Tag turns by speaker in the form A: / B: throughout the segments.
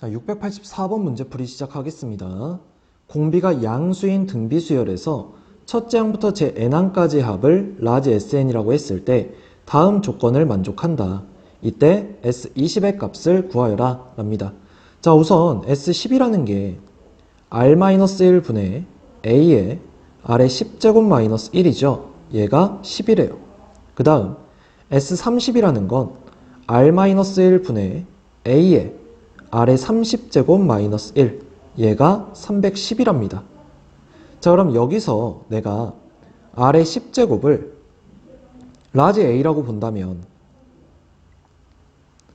A: 자, 684번 문제풀이 시작하겠습니다. 공비가 양수인 등비수열에서 첫째 항부터 제 n항까지 합을 라지 SN이라고 했을 때 다음 조건을 만족한다. 이때 S20의 값을 구하여라 랍니다. 자, 우선 S10이라는 게 R-1분의 A의 R의 10제곱 1이죠. 얘가 10이래요. 그 다음 S30이라는 건 R-1분의 A의 R의 30제곱 마이너스 1 얘가 310이랍니다. 자 그럼 여기서 내가 R의 10제곱을 라지 A라고 본다면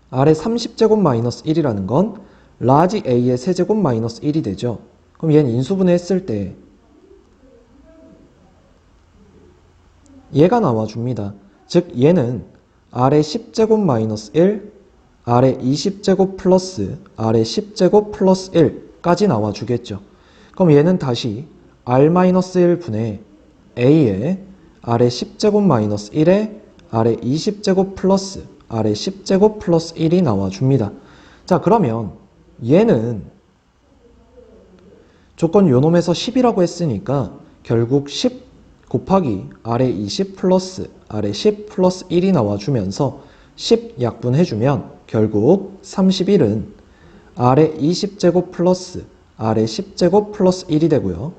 A: R의 30제곱 마이너스 1이라는 건 라지 A의 세제곱 마이너스 1이 되죠. 그럼 얘는 인수분해 했을 때 얘가 나와줍니다. 즉 얘는 R의 10제곱 마이너스 1 R의 20제곱 플러스 R의 10제곱 플러스 1까지 나와주겠죠. 그럼 얘는 다시 R-1분의 A의 R의 10제곱 마이너스 1에 R의 20제곱 플러스 R의 10제곱 플러스 1이 나와줍니다. 자 그러면 얘는 조건 요놈에서 10이라고 했으니까 결국 10 곱하기 R의 20 플러스 R의 10 플러스 1이 나와주면서 10 약분해주면 결국 31은 R의 20제곱 플러스 R의 10제곱 플러스 1이 되고요.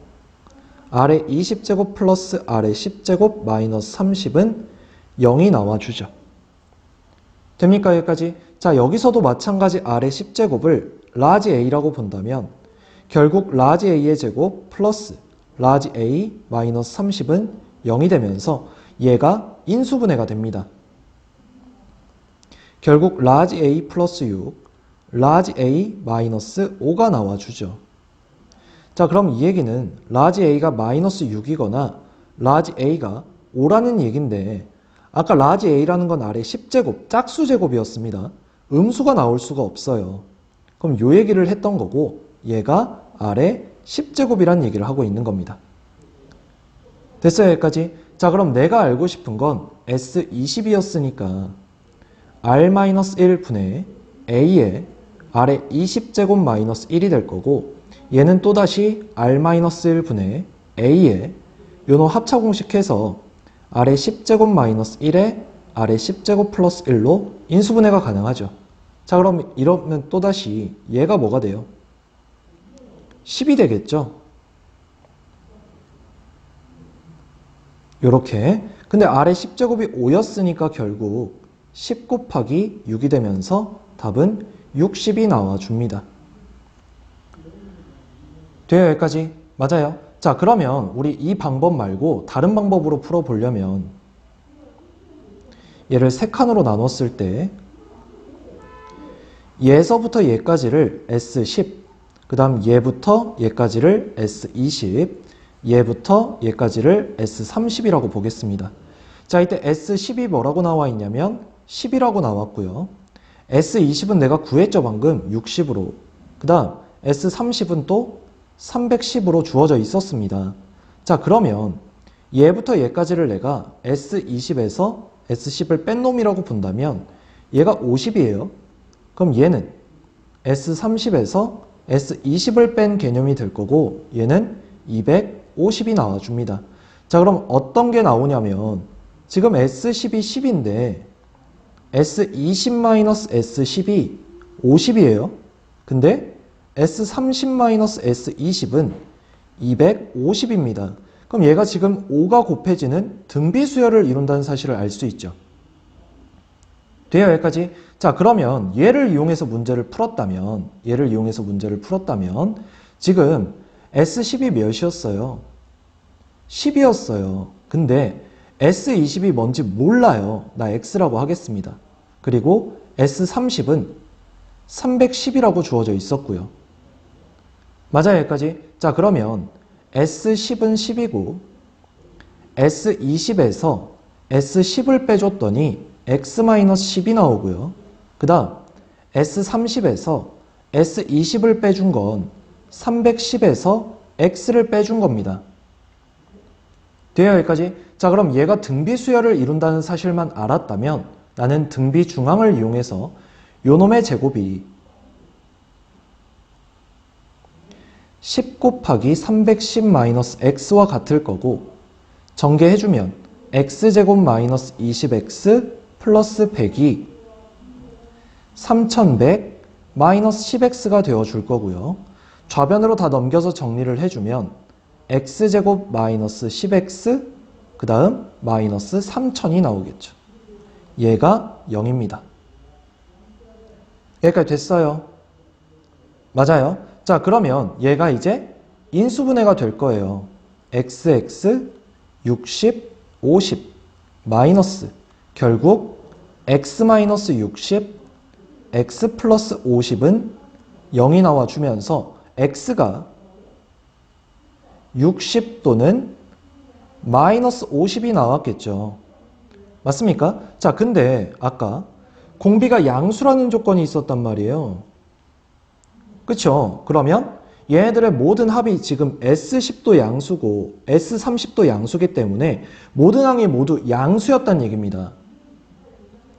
A: R의 20제곱 플러스 R의 10제곱 마이너스 30은 0이 나와주죠. 됩니까 여기까지? 자 여기서도 마찬가지 R의 10제곱을 라지 A라고 본다면 결국 라지 A의 제곱 플러스 라지 A 마이너스 30은 0이 되면서 얘가 인수분해가 됩니다. 결국 라지 A 플러스 6, 라지 A 마이너스 5가 나와주죠. 자 그럼 이 얘기는 라지 A가 마이너스 6이거나 라지 A가 5라는 얘긴데 아까 라지 A라는 건 아래 10제곱, 짝수 제곱이었습니다. 음수가 나올 수가 없어요. 그럼 요 얘기를 했던 거고 얘가 아래 10제곱이란 얘기를 하고 있는 겁니다. 됐어요 여기까지? 자 그럼 내가 알고 싶은 건 S20이었으니까 R-1분의 A의 R의 20제곱 마이너스 1이 될 거고 얘는 또다시 R-1분의 A의 요노 합차 공식해서 R의 10제곱 마이너스 1에 R의 10제곱 플러스 1로 인수분해가 가능하죠. 자 그럼 이러면 또다시 얘가 뭐가 돼요? 10이 되겠죠? 요렇게 근데 R의 10제곱이 5였으니까 결국 10 곱하기 6이 되면서 답은 60이 나와줍니다. 돼요 여기까지? 맞아요. 자 그러면 우리 이 방법 말고 다른 방법으로 풀어보려면 얘를 세 칸으로 나눴을 때 얘서부터 얘까지를 S10 그 다음 얘부터 얘까지를 S20 얘부터 얘까지를 S30이라고 보겠습니다. 자 이때 S10이 뭐라고 나와 있냐면 10이라고 나왔고요. S20은 내가 구했죠 방금 60으로 그 다음 S30은 또 310으로 주어져 있었습니다. 자 그러면 얘부터 얘까지를 내가 S20에서 S10을 뺀 놈이라고 본다면 얘가 50이에요. 그럼 얘는 S30에서 S20을 뺀 개념이 될 거고 얘는 250이 나와줍니다. 자 그럼 어떤 게 나오냐면 지금 S10이 10인데 S20-S10이 50이에요. 근데 S30-S20은 250입니다. 그럼 얘가 지금 5가 곱해지는 등비수열을 이룬다는 사실을 알 수 있죠. 돼요 여기까지? 자 그러면 얘를 이용해서 문제를 풀었다면 얘를 이용해서 문제를 풀었다면 지금 S10이 몇이었어요? 10이었어요. 근데 S20이 뭔지 몰라요. 나 X라고 하겠습니다. 그리고 S30은 310이라고 주어져 있었고요. 맞아요, 여기까지? 자, 그러면 S10은 10이고 S20에서 S10을 빼줬더니 X-10이 나오고요. 그 다음 S30에서 S20을 빼준 건 310에서 X를 빼준 겁니다. 돼요, 여기까지? 자, 그럼 얘가 등비 수열을 이룬다는 사실만 알았다면 나는 등비 중앙을 이용해서 요놈의 제곱이 10 곱하기 310 마이너스 x와 같을 거고 전개해주면 x제곱 마이너스 20x 플러스 100이 3100 마이너스 10x가 되어줄 거고요. 좌변으로 다 넘겨서 정리를 해주면 x제곱 마이너스 10x 그 다음 마이너스 3000이 나오겠죠. 얘가 0입니다. 여기까지 됐어요. 맞아요. 자, 그러면 얘가 이제 인수분해가 될 거예요. xx 60, 50 마이너스 결국 x 마이너스 60, x 플러스 50은 0이 나와주면서 x가 60 또는 마이너스 50이 나왔겠죠. 맞습니까? 자, 근데 아까 공비가 양수라는 조건이 있었단 말이에요. 그쵸? 그러면 얘네들의 모든 합이 지금 S10도 양수고 S30도 양수기 때문에 모든 항이 모두 양수였단 얘기입니다.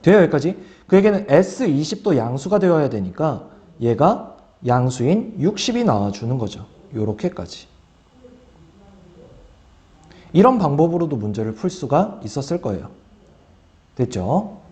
A: 돼요 여기까지? 그 얘기는 S20도 양수가 되어야 되니까 얘가 양수인 60이 나와주는 거죠. 요렇게까지. 이런 방법으로도 문제를 풀 수가 있었을 거예요. 됐죠?